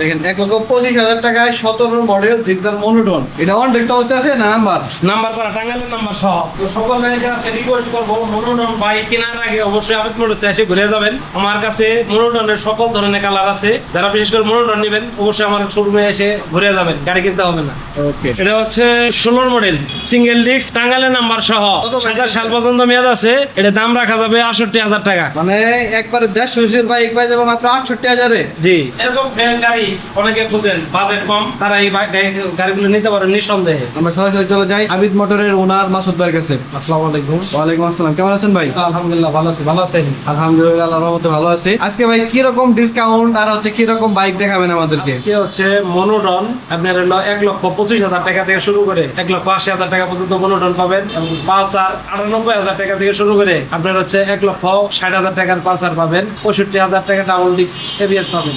দেখেন এক লক্ষ পঁচিশ হাজার টাকায় সতেরো মডেল জিগদার মনোটন এটা অন রেট অবস্থা আছে না নাম্বার নাম্বার করা টাঙ্গাইলের নাম্বার সহ। তো সকল ভাইয়ের কাছে রিকোয়েস্ট করব মনোটন বাইক কেনার আগে অবশ্যই আবেদ মোটরসে এসে ঘুরে যাবেন। আমার কাছে মনোটনের সকল ধরনের কালার আছে। যারা বিশেষ করে মনোটন নেবেন অবশ্যই আমার শোরুমে এসে ঘুরে যাবেন গাড়ি কিনতে হবে না। ওকে এটা হচ্ছে ষোলোর মডেল সিঙ্গেল ডিস্ক টাঙ্গাইলের নাম্বার সহ? সাতাশ সাল পর্যন্ত মেয়াদ আছে এটা দাম রাখা যাবে আটষট্টি হাজার টাকা। মানে একবারে দেড় সুইচের বাইক পাই যাব মাত্র আটষট্টি হাজারে। জি। এরকম গাড়ি অনেকে খুঁজেন বাজেট কম তারা এই গাড়িগুলো নিতে পারেন নিঃসন্দেহে। আমরা সরাসরি চলে যাই আবিদ মোটরের ওনার মাসুদ ভাইয়ের কাছে। আসসালামু আলাইকুম। ওয়ালাইকুম আসসালাম। কেমন আছেন ভাই? আলহামদুলিল্লাহ ভালো আছি। ভালো আছেন? আলহামদুলিল্লাহ আল্লাহর রহমতে ভালো আছি। আজকে ভাই কি রকম ডিসকাউন্ট আর হচ্ছে কি রকম বাইক দেখাবেন আমাদেরকে? আজকে হচ্ছে মনোডন আপনার হলো এক লক্ষ পঁচিশ হাজার টাকা থেকে শুরু করে এক লক্ষ আশি হাজার টাকা পর্যন্ত মনোডন পাবেন এবং পালসার আটানব্বই হাজার টাকা থেকে শুরু করে আপনার হচ্ছে এক লক্ষ ষাট হাজার টাকার পালসার পাবেন পঁয়ষট্টি হাজার টাকা ডাবল ডিস্ক এবিএস পাবেন।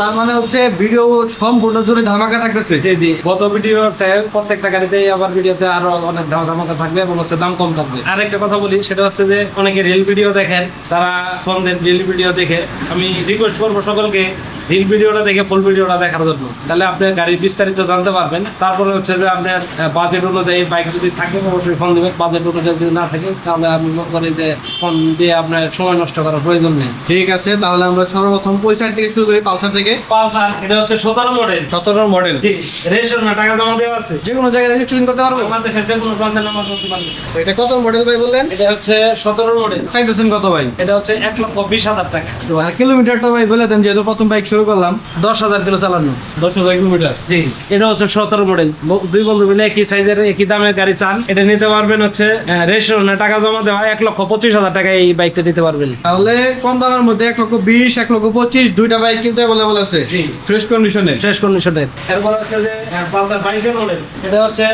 তার মানে হচ্ছে ভিডিও সম্পূর্ণ জুড়ে ধামাকা থাকতেছে। জি জি। গত ভিডিও প্রত্যেকটা গাড়িতে আবার ভিডিওতে আরও অনেক ধামাকা থাকবে এবং হচ্ছে দাম কম থাকবে। আর একটা কথা বলি, সেটা হচ্ছে যে অনেকে রিল ভিডিও দেখেন, তারা কম দেন রিল ভিডিও দেখে। আমি রিকোয়েস্ট করব সকলকে রিল ভিডিওটা দেখে ফুল ভিডিওটা দেখার জন্য। তাহলে আপনি গাড়ির বিস্তারিত জানতে পারবেন। তারপরে হচ্ছে যে আপনার বাজেট অনুযায়ী বাইক যদি থাকে অবশ্যই ফোন দেবেন। বাজেট অনুযায়ী যদি না থাকে তাহলে আমি মনে করি যে ফোন দিয়ে আপনার সময় নষ্ট করার প্রয়োজন নেই। ঠিক আছে তাহলে আমরা সর্বপ্রথম পয়সার থেকে শুরু করি পালসার থেকে পালসার এটা হচ্ছে সতেরো মডেল সতেরো মডেল রেজিস্ট্রেশন টাকা জমা দেওয়া আছে। যে কোনো জায়গায় রেজিস্ট্রেশন করতে পারব? আমাদের কাছে কোনো প্রান্তের নাম্বার করতে পারবে। এটা কত মডেল ভাই বললেন? এটা হচ্ছে সতেরো মডেল চাইতেছেন কত ভাই? এটা হচ্ছে এক লক্ষ বিশ হাজার টাকা। আর কিলোমিটারটা ভাই বলে দেন যেহেতু প্রথম বাইক শুরু করলাম দশ হাজার কিলো চালানো। দশ হাজার কিলোমিটার? জি। এটা হচ্ছে সতেরো মডেল দুই বন্ধু মিলে একই সাইজের একই দামের গাড়ি চান। এটা নিতে পারবেন হচ্ছে রেজিস্ট্রেশনে টাকা জমা দেওয়া এক লক্ষ পঁচিশ হাজার টাকা এই বাইকটা নিতে পারবেন। তাহলে কম দামের মধ্যে এক লক্ষ বিশ এক লক্ষ পঁচিশ দুইটা বাইক কিন্তু অ্যাভেলেবল আছে। ফ্রেশ কন্ডিশনে শেষ কন্ডিশনের এরপর হচ্ছে যে পালসার বাইকের মডেল এটা হচ্ছে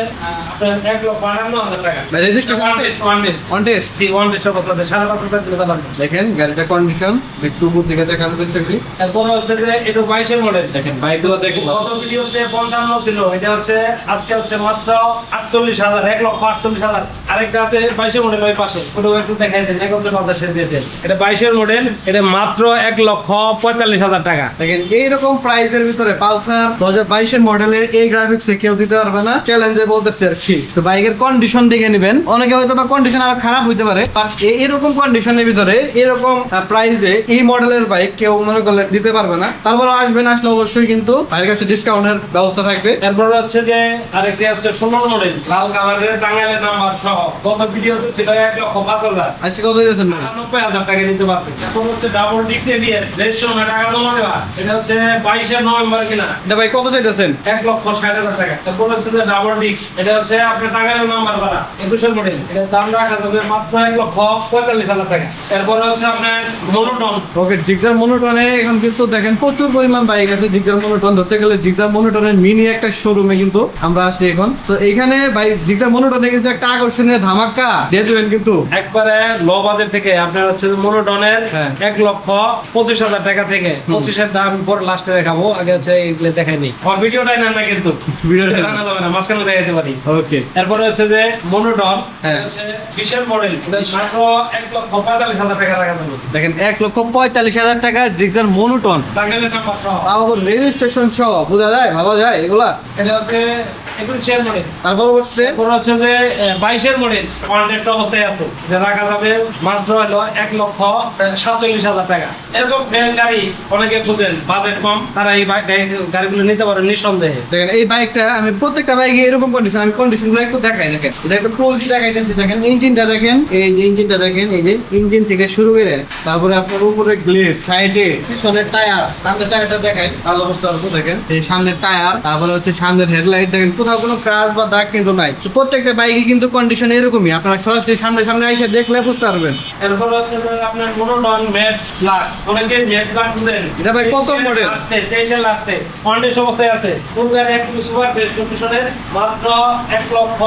আপনার এক লক্ষ আটান্ন হাজার টাকা। Registration one test one test on test G one test করতে সাড়ে পাঁচ হাজার চালানো। দেখেন গাড়িটা কন্ডিশন একটু উপর দিকে দেখান বেশি এরপর হচ্ছে যে এটা বাইশের মডেল দেখেন বাইকগুলো দেখেন গত ভিডিওতে পঞ্চান্ন ছিল এটা হচ্ছে আজকে হচ্ছে মাত্র আটচল্লিশ হাজার এক লক্ষ আটচল্লিশ হাজার। আরেকটা আছে বাইশের মডেল ওই পাশে। ওটাও একটু দেখাই দেন একত্রে পঞ্চাশের দিয়েছে এটা বাইশের মডেল এটা মাত্র এক লক্ষ পঁয়তাল্লিশ হাজার টাকা। দেখেন এইরকম প্রাইসের ভিতরে পালসার দু হাজার বাইশের মডেলের এই গ্রাফিক্স কেউ দিতে পারবে না। চ্যালেঞ্জে বলতেছে আর কি। তো বাইকের কন্ডিশন দেখে নেবেন। অনেকে হয়তো বা কন্ডিশন আরও খারাপ হইতে পারে বাট এরকম কন্ডিশনের ভিতরে এরকম প্রাইসে এই মডেলের বাইক কেউ মনে করলে দিতে পারবে না। তারপর আসবেন আসলে অবশ্যই কিন্তু ভাইয়ের কাছে ডিসকাউন্টের ব্যবস্থা থাকবে। এরপর হচ্ছে যে আরেকটি হচ্ছে ষোলো মডেল লাল কালারের টাঙ্গাইলের নাম্বার সহ। গত ভিডিওতে ছিল এক লক্ষ পাঁচ হাজার। আজকে কত দিয়েছেন ভাই? আটানব্বই হাজার টাকা নিতে পারবে। এখন হচ্ছে ডাবল ডিক্স এবিএস রেজিস্ট্রেশনে টাকা জমা দেওয়া। এটা হচ্ছে বাইশের নভেম্বর কিনা। এটা ভাই কত চাইতেছেন? এক লক্ষ ষাট হাজার টাকা। তারপর হচ্ছে যে ডাবল ডিক্স এটা হচ্ছে আপনার টাঙ্গাইলের নাম্বার করা একুশের মডেল এটার দাম রাখা যাবে মাত্র এক লক্ষ পঁয়তাল্লিশ হাজার টাকা। এরপরে হচ্ছে আপনার মনোটন ওকে জিগজার মনোটনে এখন কিন্তু দেখেন প্রচুর পরিমাণ বাইক আছে জিগজার মনোটন ধরতে গেলে জিগজার মনোটনের মিনি একটা শোরুমে কিন্তু আমরা আছি এখন। তো এখানে ভাই জিগজার মনোটনে কিন্তু একটা আকর্ষণীয় ধামাকা দিয়ে দেবেন কিন্তু। একবারে লো বাজেট থেকে আপনার হচ্ছে মনোটনের হ্যাঁ। এক লক্ষ পঁচিশ হাজার টাকা থেকে। পঁচিশের দাম পর লাস্টে দেখাবো আগে হচ্ছে এইগুলো দেখাই নি। আমার ভিডিওটাই নেন না কিন্তু। ভিডিওটা। জানা যাবে না মাঝখানে দেখাতে পারি। ওকে এরপরে হচ্ছে যে মনোটন। হ্যাঁ। হচ্ছে বিশের মডেল মাত্র এক লক্ষ পঁয়তাল্লিশ হাজার টাকা দেখেন এক লক্ষ পঁয়তাল্লিশ হাজার টাকা জিগজার মনোটন। রেজিস্ট্রেশন সহ বোঝা যায় ভাবা যায় এগুলা? এটা হচ্ছে একুশের মডেল। তার পরবর্তীতে? এরপর হচ্ছে যে বাইশের মডেল কন্টেস্ট অবস্থায় আছে যে রাখা যাবে মাত্র হলো এক লক্ষ সাতচল্লিশ হাজার টাকা। এরকম গাড়ি অনেকে বাজেট কম তারা এই গাড়িগুলো নিতে পারেন নিঃসন্দেহে। দেখেন এই বাইকটা আমি প্রত্যেকটা বাইকে এরকম কন্ডিশন আমি একটু দেখাই দেখেন। এটা একটু ক্লোজলি দেখাইতেছি দেখেন ইঞ্জিনটা দেখেন এই যে ইঞ্জিনটা দেখেন এই যে ইঞ্জিন থেকে শুরু করে তারপরে আপনার উপরে গ্লেস সাইডে পিছনের টায়ার সামনের টায়ারটা দেখেন ভালো অবস্থা দেখেন। এই সামনের টায়ার তারপরে হচ্ছে সামনের হেডলাইট দেখেন কোথাও কোনো ক্রাশ বা দাগ কিন্তু নাই। প্রত্যেকটা বাইকে কিন্তু কন্ডিশন এরকমই। আপনারা সরাসরি সামনে সামনে এসে দেখলে বুঝতে পারবেন। এরপর হচ্ছে আপনার মনোটন ম্যাট ব্ল্যাক অনেকে ম্যাট খুঁজেন। এটা ভাই কত লাস্টে কন্ডিশন অবস্থায় আছে। এক সুপার বেস্ট কন্ডিশনের মাত্র এক লক্ষ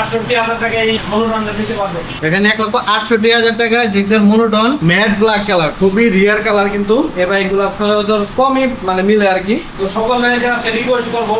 আটষট্টি হাজার টাকা এই মনোটনটা দিতে পারবে। এখানে এক লক্ষ আটষট্টি হাজার টাকা জিক্সের মনোটন ম্যাট ব্ল্যাক কালার খুবই রিয়ার কালার কিন্তু। এই বাইকগুলো সচরাচর কমই মানে মিলে আর কি। তো সকল ভাইয়ের কাছে রিকোয়েস্ট করব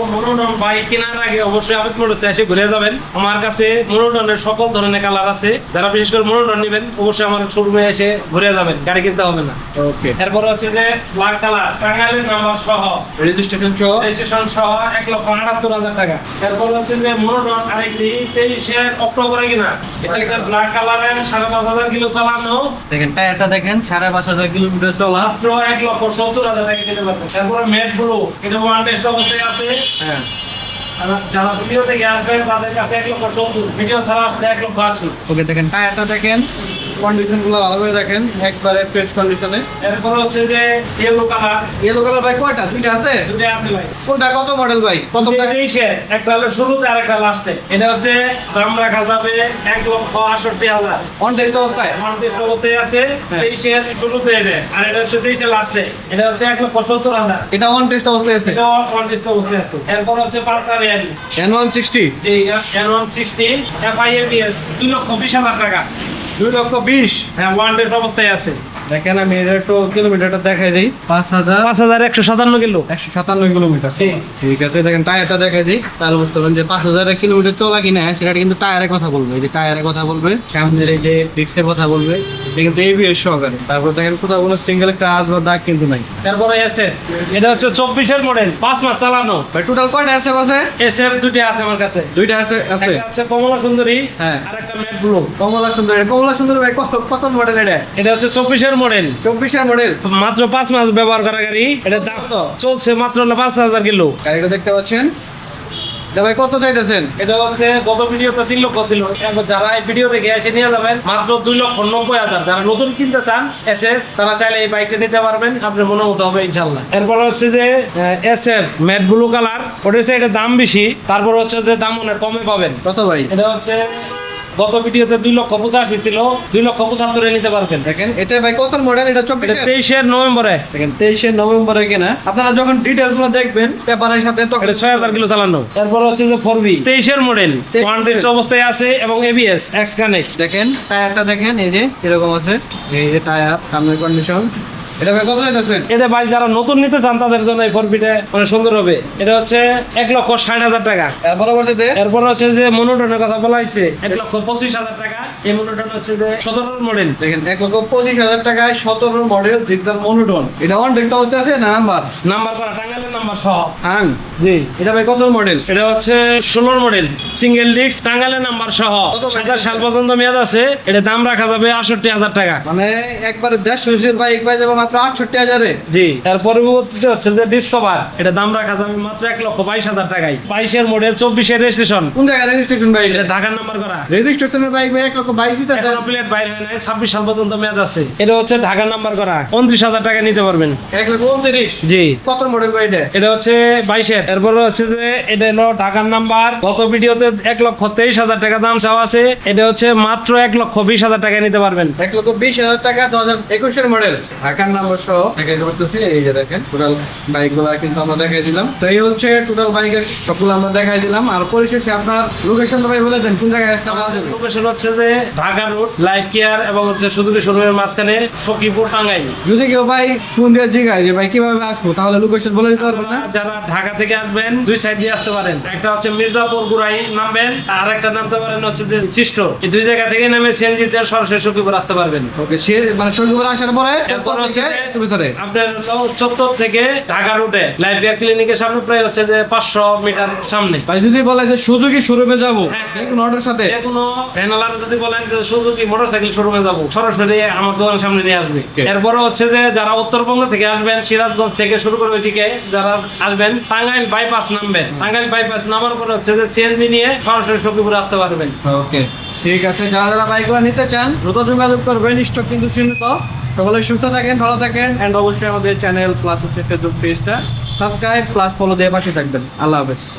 বাইক কেনার আগে অবশ্যই আবেদ মোটরসে এসে ঘুরে যাবেন। আমার কাছে মনোটনের সকল ধরনের কালার আছে। যারা বিশেষ করে মনোটন নেবেন অবশ্যই আমার শোরুমে এসে ঘুরে যাবেন। গাড়ি কিনতে হবে না। ওকে এরপর হচ্ছে যে ব্ল্যাক কালার টাঙ্গাইলের নাম্বার সহ। রেজিস্ট্রেশন সহ? রেজিস্ট্রেশন সহ এক লক্ষ আটাত্তর হাজার টাকা। এরপর হচ্ছে যে মনোটন আরেকটি তেইশে অক্টোবরে কিনা? এটা ব্ল্যাক কালারের সাড়ে পাঁচ হাজার কিলো চালানো। দেখেন টায়ারটা দেখেন সাড়ে পাঁচ হাজার কিলোমিটার চলা। মাত্র এক লক্ষ সত্তর হাজার টাকা কিনতে পারবেন তারপরে মেট ব্লু এটা ওয়ান টেস্ট অবস্থায় আছে। হ্যাঁ। যারা ভিডিও থেকে আসবেন তাদের ভিডিও ছাড়া এক ওকে দেখেন টায়ারটা দেখেন। কন্ডিশনগুলো ভালো করে দেখেন একবারে ফ্রেশ কন্ডিশনে এরপর হচ্ছে যে ইয়েলো কালার ইয়েলো কালার ভাই কয়টা? দুইটা আছে? দুটো আছে ভাই। কোনটা? কত মডেল ভাই? কত তেইশে একটা হলো শুরুতে আর একটা লাস্টে। এটা হচ্ছে দাম রাখা যাবে এক লক্ষ আটষট্টি হাজার। অন টেস্ট অবস্থায়? পঞ্চাশ অবস্থায় আছে হ্যাঁ। তেইশের শুরুতে এটা। আর এটা হচ্ছে তেইশের লাস্টে। এটা হচ্ছে এক লক্ষ সত্তর হাজার। এটা অন টেস্ট অবস্থায় আছে? এটাও পঞ্চাশ অবস্থায় আছে। এরপর হচ্ছে পালসার এন ওয়ান সিক্সটি এই N one sixty F I দুই লক্ষ বিশ হাজার টাকা। দুই লক্ষ বিশ। হ্যাঁ ওয়ান ডেট অবস্থায় আছে। দেখেন আমি এটা একটু কিলোমিটারটা দেখাই দিই। পাঁচ হাজার পাঁচ হাজার একশো সাতান্ন কিলো। একশো সাতান্ন কিলোমিটার। ঠিক। আছে দেখেন টায়ারটা দেখাই দিই। তাহলে বুঝতে পারবেন যে পাঁচ হাজার কিলোমিটার চলা কিনা সেটা কিন্তু টায়ারের কথা বলবে। এই যে টায়ারের কথা বলবে সামনের এই যে ডিস্কের কথা বলবে কিন্তু এবিএস সহকারে। তারপর দেখেন কোথাও কোনো সিঙ্গেল একটা আজ বা দাগ কিন্তু নাই। তারপরে এসে এটা হচ্ছে চব্বিশের মডেল পাঁচ মাস চালানো। ভাই টোটাল কয়টা আছে? বাসে এস এফ দুটি আছে আমার কাছে। দুইটা আছে আছে। হচ্ছে কমলা সুন্দরী হ্যাঁ। আর একটা ম্যাট ব্লু কমলা সুন্দর কমলা সুন্দর ভাই কত কত মডেল এটা? এটা হচ্ছে চব্বিশের মডেল। চব্বিশের মডেল। মাত্র পাঁচ মাস ব্যবহার করা গাড়ি। এটা দাম চলছে মাত্র পাঁচ হাজার কিলো। গাড়িটা দেখতে পাচ্ছেন? ভাই কত চাইতেছেন? এটা হচ্ছে গত ভিডিওতে তিন লক্ষ ছিল। যারা এই ভিডিও দেখে এসে নিয়ে যাবেন মাত্র দুই লক্ষ নব্বই হাজার। যারা নতুন কিনতে চান এসে তারা চাইলে এই বাইকটা নিতে পারবেন। আপনার মনে মতো হবে ইনশাল্লাহ এরপর হচ্ছে যে S F matte blue colour ওটা হচ্ছে এটা দাম বেশি। তারপর হচ্ছে যে দাম অনেক কমে পাবেন। কত ভাই? এটা হচ্ছে গত ভিডিওতে দুই লক্ষ পঁচাশি ছিল দুই লক্ষ পঁচাত্তরে নিতে পারবেন। দেখেন এটা ভাই কত মডেল এটা চব্বিশ? তেইশের নভেম্বরে। দেখেন তেইশে নভেম্বরে কেনা। আপনারা যখন ডিটেলসগুলো দেখবেন পেপারের সাথে তখন ছয় হাজার কিলো চালানো। এরপর হচ্ছে যে ফোর বি তেইশের মডেল ওয়ান টেস্ট অবস্থায় আছে এবং এবিএস এক্স কানেক্ট দেখেন টায়ারটা দেখেন এই যে এরকম আছে। এই যে টায়ার সামনের কন্ডিশন এটা ভাই কত চাইতেছেন? এটা বাইক যারা নতুন নিতে চান তাদের জন্য এই ফোর বিটা অনেক সুন্দর হবে। এটা হচ্ছে এক লক্ষ ষাট হাজার টাকা। এর পরবর্তীতে? এরপর হচ্ছে যে মনোটনের কথা বলা হয়েছে এক লক্ষ পঁচিশ হাজার টাকা। এই মনোটন হচ্ছে যে সতেরোর মডেল দেখেন এক লক্ষ পঁচিশ হাজার টাকায় মডেল মনোটন এটা অন হচ্ছে আছে না নাম্বার নাম্বার করা নাম্বার সহ। আং জি। এটা ভাই কত মডেল এটা হচ্ছে ষোলোর মডেল সিঙ্গেল ডিস্ক টাঙ্গাইলের নাম্বার সহ। সাতাশ সাল পর্যন্ত মেয়াদ আছে এটা দাম রাখা যাবে আটষট্টি হাজার টাকা। মানে একবারে দেড়শো বাইক পাই যাবে মাত্র আটষট্টি হাজারে? জি তার পরবর্তীতে হচ্ছে যে ডিসকভার এটা দাম রাখা যাবে মাত্র এক লক্ষ বাইশ হাজার টাকায়। বাইশের মডেল চব্বিশের রেজিস্ট্রেশন কোন জায়গায় রেজিস্ট্রেশন ভাই এটা? ঢাকার নাম্বার করা। রেজিস্ট্রেশনের বাইক ভাই এক লক্ষ বাইশ দিতে প্লেট বাইরে হয় নাই ছাব্বিশ সাল পর্যন্ত মেয়াদ আছে। এটা হচ্ছে ঢাকার নাম্বার করা। উনত্রিশ হাজার টাকা নিতে পারবেন। এক লক্ষ উনত্রিশ? জি। কত মডেল ভাই এটা? এটা হচ্ছে বাইশের। এরপরে হচ্ছে যে এটা হলো ঢাকার নাম্বার গত ভিডিওতে এক লক্ষ তেইশ হাজার টাকা দাম চাওয়া আছে। এটা হচ্ছে মাত্র এক লক্ষ বিশ হাজার টাকা নিতে পারবেন। এক লক্ষ বিশ হাজার টাকা দু হাজার একুশের মডেল ঢাকার নাম্বার সহ। দেখাই করতেছি এই যে দেখেন টোটাল বাইকগুলো কিন্তু আমরা দেখাই দিলাম। তো এই হচ্ছে টোটাল বাইকের সবগুলো আমরা দেখাই দিলাম। আর পরিশেষে আপনার লোকেশন ভাই বলে দেন কোন জায়গায় আসতে পাওয়া যাবে? লোকেশন হচ্ছে যে ঢাকা রোড লাইফ কেয়ার এবং হচ্ছে সুদূর শোরুমের মাঝখানে সখীপুর টাঙ্গাইল। যদি কেউ ভাই ফোন দিয়ে জিগায় যে ভাই কীভাবে আসব? তাহলে লোকেশন বলে দিতে পারবেন না? যারা ঢাকা থেকে আসবেন দুই সাইড দিয়ে আসতে পারেন। একটা হচ্ছে মির্জাপুর গুড়াই নামবেন আর একটা নামতে পারেন হচ্ছে যে সিস্ট। এই দুই জায়গা থেকে নেমে সিএনজি তে সরাসরি সখীপুর আসতে পারবেন। ওকে সে মানে সরকার আসার পরে এরপর হচ্ছে একটু ভিতরে আপনার চত্বর থেকে ঢাকা কেয়ার ক্লিনিকের সামনে প্রায় হচ্ছে যে পাঁচশো মিটার সামনে। ভাই যদি বলে যে শোরুমে যাব যে কোনো অর্ডার সাথে। যে কোনো ভ্যানালার যদি বলেন যে সুজুকি মোটরসাইকেল শোরুমে যাব সরাসরি আমার দোকানের সামনে নিয়ে আসবে। এরপরে হচ্ছে যে যারা উত্তরবঙ্গ থেকে আসবেন সিরাজগঞ্জ থেকে শুরু করে ওইদিকে যারা আসবেন টাঙ্গাইল বাইপাস নামবেন। টাঙ্গাইল বাইপাস নামার পরে হচ্ছে যে সিএনজি নিয়ে সরাসরি সখীপুরে আসতে পারবেন। ওকে ঠিক আছে। যারা যারা বাইকগুলো নিতে চান দ্রুত যোগাযোগ করবেন। স্টক কিন্তু সীমিত। সকলে সুস্থ থাকেন, ভালো থাকেন অ্যান্ড অবশ্যই আমাদের চ্যানেল প্লাস হচ্ছে ফেসবুক পেজটা সাবস্ক্রাইব প্লাস ফলো দিয়ে পাশে থাকবেন। আল্লাহ হাফেজ।